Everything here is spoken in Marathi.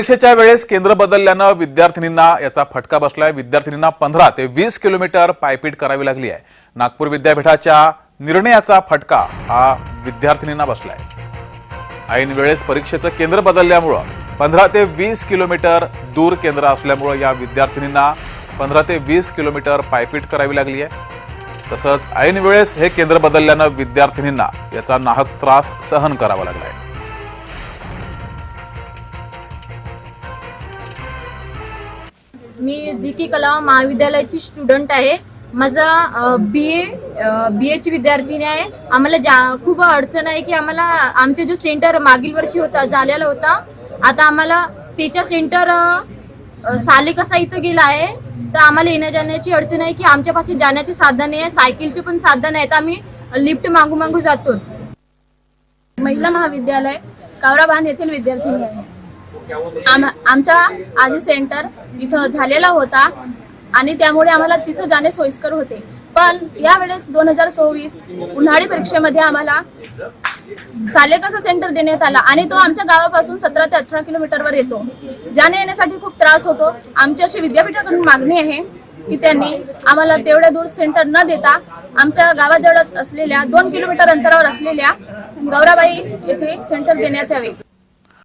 परीक्षेच्या वेळेस केंद्र बदलल्यानं विद्यार्थिनींना याचा फटका बसलाय. विद्यार्थिनींना पंधरा ते वीस किलोमीटर पायपीट करावी लागली आहे. नागपूर विद्यापीठाच्या निर्णयाचा फटका हा विद्यार्थिनींना बसलाय. ऐन वेळेस परीक्षेचं केंद्र बदलल्यामुळं पंधरा ते वीस किलोमीटर दूर केंद्र असल्यामुळं या विद्यार्थिनींना पंधरा ते वीस किलोमीटर पायपीट करावी लागली आहे. तसंच ऐन वेळेस हे केंद्र बदलल्यानं विद्यार्थिनींना याचा नाहक त्रास सहन करावा लागलाय. मी जी की कला महाविद्यालयाची स्टुडंट आहे. माझा बी ए बी एची विद्यार्थिनी आहे. आम्हाला जा खूप अडचण आहे की आम्हाला आमचे जो सेंटर मागील वर्षी होता झालेला होता आता आम्हाला त्याच्या सेंटर साले कसा इथं गेला आहे. तर आम्हाला येण्या जाण्याची अडचण आहे की आमच्यापासून जाण्याची साधन आहे सायकलचे पण साधन आहेत. आम्ही लिफ्ट मागू मागू जातो महिला महाविद्यालय कावराबांध येथील विद्यार्थिनी आहे. आम आधी सेंटर इथं झालेला होता आणि त्यामुळे आम्हाला तिथं जाणे सोयीस्कर होते. पण यावेळेस दोन हजार सव्वीस उन्हाळी परीक्षेमध्ये आम्हाला सालेकाचा सेंटर देण्यात आला आणि तो आमच्या गावापासून सतरा ते अठरा किलोमीटरवर येतो. जाण्या येण्यासाठी खूप त्रास होतो. आमची अशी विद्यापीठाकडून मागणी आहे की त्यांनी आम्हाला तेवढ्या दूर सेंटर न देता आमच्या गावाजवळच असलेल्या दोन किलोमीटर अंतरावर असलेल्या गौराबाई येथे सेंटर देण्यात यावे.